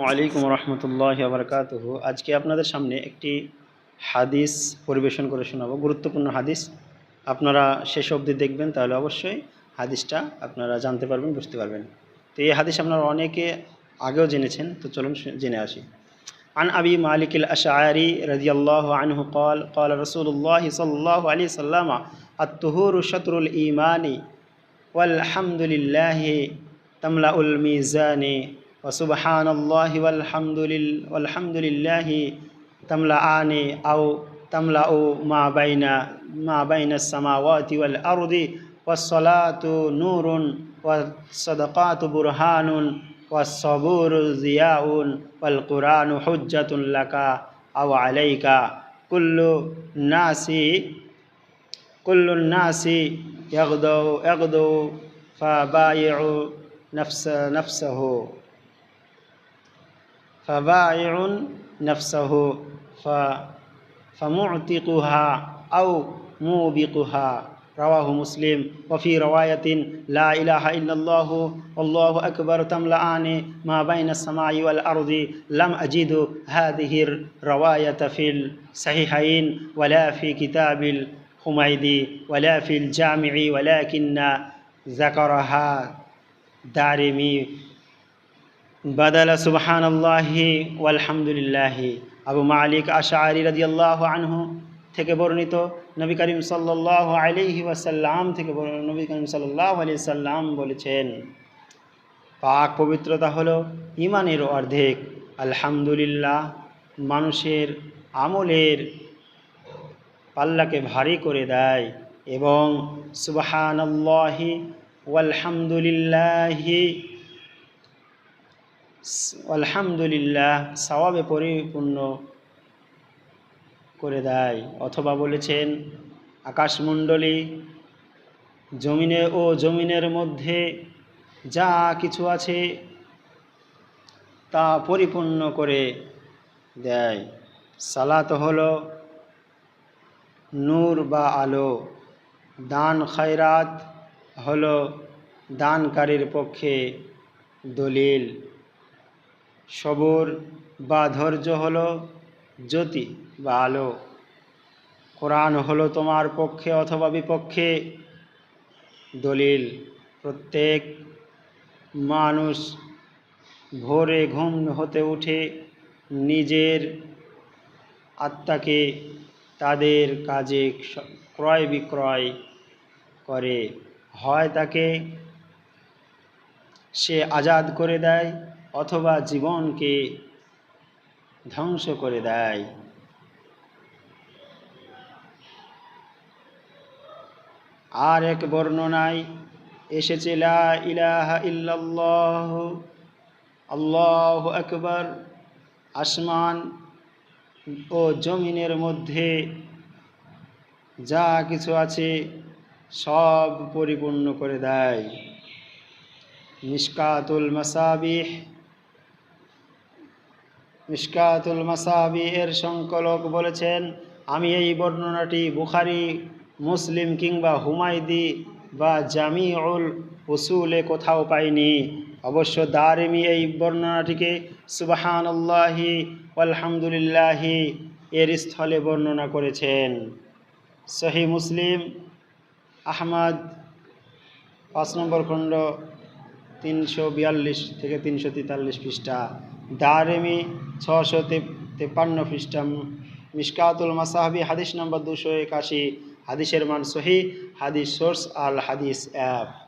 ওয়ালাইকুম রহমতুল্লাহ বারকাতুহ আজকে আপনাদের সামনে একটি হাদিস পরিবেশন করে শোনাবো গুরুত্বপূর্ণ হাদিস আপনারা শেষ অবধি দেখবেন তাহলে অবশ্যই হাদিসটা আপনারা জানতে পারবেন বুঝতে পারবেন তো এই হাদিস আপনারা অনেকে আগেও জেনেছেন তো চলুন শু- জেনে আসি عن أبي مالك الأشعري رضي الله عنه قال قال رسول الله صلى الله عليه وسلم الطهور شطر الإيمان والحمد لله تملأ الميزان وسبحان الله والحمد لل والحمد لله تملأان أو تملأ ما بين ما بين السماوات والأرض والصلاة نور والصدقات برهان والصبور ضياء والقرآن حجة لك أو عليك. كل الناس كل الناس يغدو يغدو فبايع نفس نفسه. فبائع نفسه ف فمعتقها أو موبقها. رواه مسلم. وفي رواية لا إله إلا الله والله أكبر تملأان ما بين السماء والأرض. لم أجد هذه الرواية في الصحيحين ولا في كتاب الحميدي ولا في الجامع ولكن ذكرها دارمي বাদালা সুবহান আল্লাহি ওয়ালহামদুলিল্লাহি। আবু মালিক আশাআ রাজি আল্লাহ আনহু থেকে বর্ণিত নবী করিম সাল্লাহ আলিহি ওয়াসাল্লাম থেকে নবী করিম সাল্লাহ আলি সাল্লাম বলেছেন, পাক পবিত্রতা হলো ইমানের অর্ধেক। আলহামদুলিল্লাহ, মানুষের আমলের পাল্লাকে ভারী করে দেয় এবং সুবাহানল্লাহি ওয়ালহামদুলিল্লাহি আলহামদুলিল্লাহ, সওয়াবে পরিপূর্ণ করে দেয়। অথবা বলেছেন, আকাশমণ্ডলী জমিনে ও জমিনের মধ্যে যা কিছু আছে তা পরিপূর্ণ করে দেয়। সালাত হল নূর বা আলো। দান খায়রাত হল দানকারীর পক্ষে দলিল। সবর বা ধৈর্য হলো জ্যোতি বা আলো। কোরআন হলো তোমার পক্ষে অথবা বিপক্ষে দলিল। প্রত্যেক মানুষ ভোরে ঘুম হতে উঠে নিজের আত্মাকে তাদের কাজে ক্রয় বিক্রয় করে। হয় তাকে সে আজাদ করে দেয় অথবা জীবনকে ধ্বংস করে দেয়। আর এক বর্ণনায় এসেছে, লা ইল্লাল্লাহ, আল্লাহু আকবার। আসমান ও জমিনের মধ্যে যা কিছু আছে সব পরিপূর্ণ করে দেয়। মিশকাতুল মাসাবিহ মিশকাতুল মাসাবি এর সংকলক বলেছেন, আমি এই বর্ণনাটি বুখারি, মুসলিম কিংবা হুমায়দি বা জামিউল উসুলে কোথাও পাইনি। অবশ্য দারিমি এই বর্ণনাটিকে সুবাহান আল্লাহি আলহামদুলিল্লাহি এর স্থলে বর্ণনা করেছেন। সহি মুসলিম, আহমদ, পাঁচ নম্বর খণ্ড তিনশো বিয়াল্লিশ থেকে তিনশো তেতাল্লিশ পৃষ্ঠা। দারেমি ছশো তেপান্ন খ্রিস্টাম মিসকাতুল মাসাহাবি, হাদিস নম্বর দুশো একাশি। হাদিসের মান সহি। হাদিস সোর্স আল হাদিস অ্যাপ।